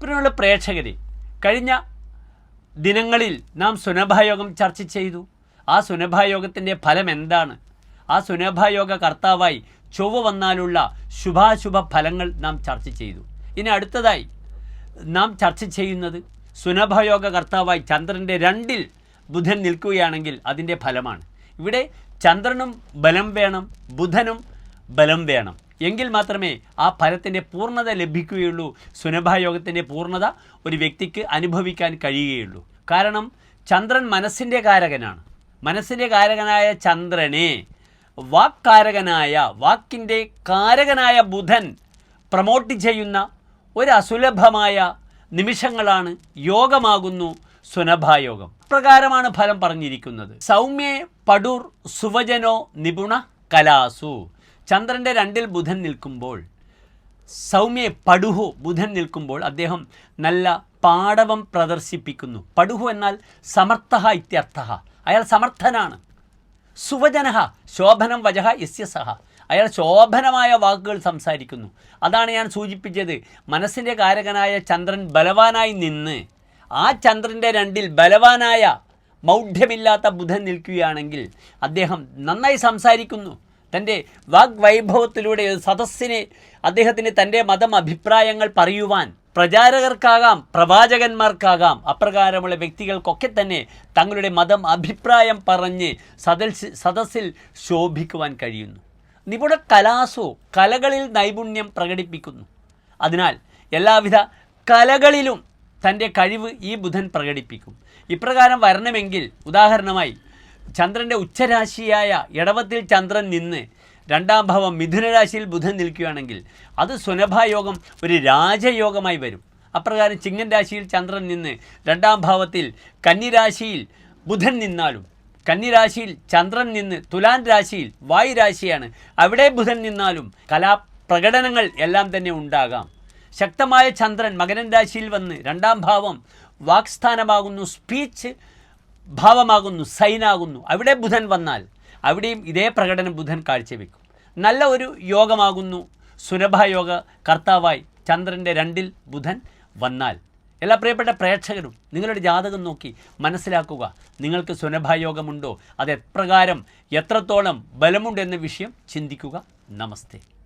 പ്രിയമുള്ള പ്രേക്ഷകരെ കഴിഞ്ഞ ദിനങ്ങളിൽ നാം സുനഭായോഗം ചർച്ച ചെയ്തു. ആ സുനഭായോഗത്തിന്റെ ഫലം എന്താണ്? ആ സുനഭായോഗ കർത്താവായി ചൊവ്വ വന്നാലുള്ള ശുഭാശുഭ ഫലങ്ങൾ നാം ചർച്ച ചെയ്തു. ഇനി അടുത്തതായി നാം ചർച്ച ചെയ്യുന്നത് സുനഭയോഗ കർത്താവായി ചന്ദ്രന്റെ രണ്ടിൽ ബുധൻ നിൽക്കുകയാണെങ്കിൽ അതിന്റെ ഫലമാണ്. ഇവിടെ ചന്ദ്രനും ബലം വേണം ബുധനും ബലം വേണം. എങ്കിൽ മാത്രമേ ആ ഫലത്തിന്റെ പൂർണത ലഭിക്കുകയുള്ളൂ. സുനഭായോഗത്തിന്റെ പൂർണത ഒരു വ്യക്തിക്ക് അനുഭവിക്കാൻ കഴിയുകയുള്ളൂ. കാരണം ചന്ദ്രൻ മനസ്സിന്റെ കാരകനാണ്. മനസ്സിന്റെ കാരകനായ ചന്ദ്രനെ വാക്കാരകനായ വാക്കിന്റെ കാരകനായ ബുധൻ പ്രമോട്ട് ചെയ്യുന്ന ഒരു അസുലഭമായ നിമിഷങ്ങളാണ് യോഗമാകുന്നു സുനഭായോഗം. പ്രകാരമാണ് ഫലം പറഞ്ഞിരിക്കുന്നത്. സൗമ്യേ പടൂർ സുവജനോ നിപുണ കലാസു. ചന്ദ്രന്റെ രണ്ടിൽ ബുധൻ നിൽക്കുമ്പോൾ സൗമ്യ പടുഹു ബുധൻ നിൽക്കുമ്പോൾ അദ്ദേഹം നല്ല പാടവം പ്രദർശിപ്പിക്കുന്നു. പടുഹു എന്നാൽ സമർത്ഥ ഇത്യർത്ഥ അയാൾ സമർത്ഥനാണ്. സുവജനഹ ശോഭനം വജഹ യസ്യ സഹ അയാൾ ശോഭനമായ വാക്കുകൾ സംസാരിക്കുന്നു. അതാണ് ഞാൻ സൂചിപ്പിച്ചത്. മനസ്സിന്റെ കാരകനായ ചന്ദ്രൻ ബലവാനായി നിന്ന് ആ ചന്ദ്രന്റെ രണ്ടിൽ ബലവാനായ മൗഢ്യമില്ലാത്ത ബുധൻ നിൽക്കുകയാണെങ്കിൽ അദ്ദേഹം നന്നായി സംസാരിക്കുന്നു. തന്റെ വാഗ്വൈഭവത്തിലൂടെ സദസ്സിനെ അദ്ദേഹത്തിന് തന്റെ മതം അഭിപ്രായങ്ങൾ പറയുവാൻ പ്രചാരകർക്കാകാം പ്രവാചകന്മാർക്കാകാം അപ്രകാരമുള്ള വ്യക്തികൾക്കൊക്കെ തന്നെ തങ്ങളുടെ മതം അഭിപ്രായം പറഞ്ഞ് സദസ് സദസ്സിൽ ശോഭിക്കുവാൻ കഴിയുന്നു. നിപുണ കലാസോ കലകളിൽ നൈപുണ്യം പ്രകടിപ്പിക്കുന്നു. അതിനാൽ എല്ലാവിധ കലകളിലും തന്റെ കഴിവ് ഈ ബുധൻ പ്രകടിപ്പിക്കും. ഇപ്രകാരം വരണമെങ്കിൽ ഉദാഹരണമായി ചന്ദ്രന്റെ ഉച്ചരാശിയായ ഇടവത്തിൽ ചന്ദ്രൻ നിന്ന് രണ്ടാം ഭാവം മിഥുനരാശിയിൽ ബുധൻ നിൽക്കുകയാണെങ്കിൽ അത് സുനഭായോഗം ഒരു രാജയോഗമായി വരും. അപ്രകാരം ചിങ്ങൻ രാശിയിൽ ചന്ദ്രൻ നിന്ന് രണ്ടാം ഭാവത്തിൽ കന്നിരാശിയിൽ ബുധൻ നിന്നാലും കന്നിരാശിയിൽ ചന്ദ്രൻ നിന്ന് തുലാൻ രാശിയിൽ വായു രാശിയാണ്. അവിടെ ബുധൻ നിന്നാലും കലാപ്രകടനങ്ങൾ എല്ലാം തന്നെ ഉണ്ടാകാം. ശക്തമായ ചന്ദ്രൻ മകരൻ രാശിയിൽ വന്ന് രണ്ടാം ഭാവം വാക്സ്ഥാനമാകുന്നു. സ്പീച്ച് ഭാവമാകുന്നു സൈനാകുന്നു. അവിടെ ബുധൻ വന്നാൽ അവിടെയും ഇതേ പ്രകടനം ബുധൻ കാഴ്ചവെക്കും. നല്ല ഒരു യോഗമാകുന്നു. സുലഭയോഗ കർത്താവായി ചന്ദ്രന്റെ രണ്ടിൽ ബുധൻ വന്നാൽ. എല്ലാ പ്രിയപ്പെട്ട പ്രേക്ഷകരും നിങ്ങളുടെ ജാതകം നോക്കി മനസ്സിലാക്കുക. നിങ്ങൾക്ക് സുലഭയോഗമുണ്ടോ അത് എപ്രകാരം എത്രത്തോളം ബലമുണ്ടെന്ന വിഷയം ചിന്തിക്കുക. നമസ്തേ.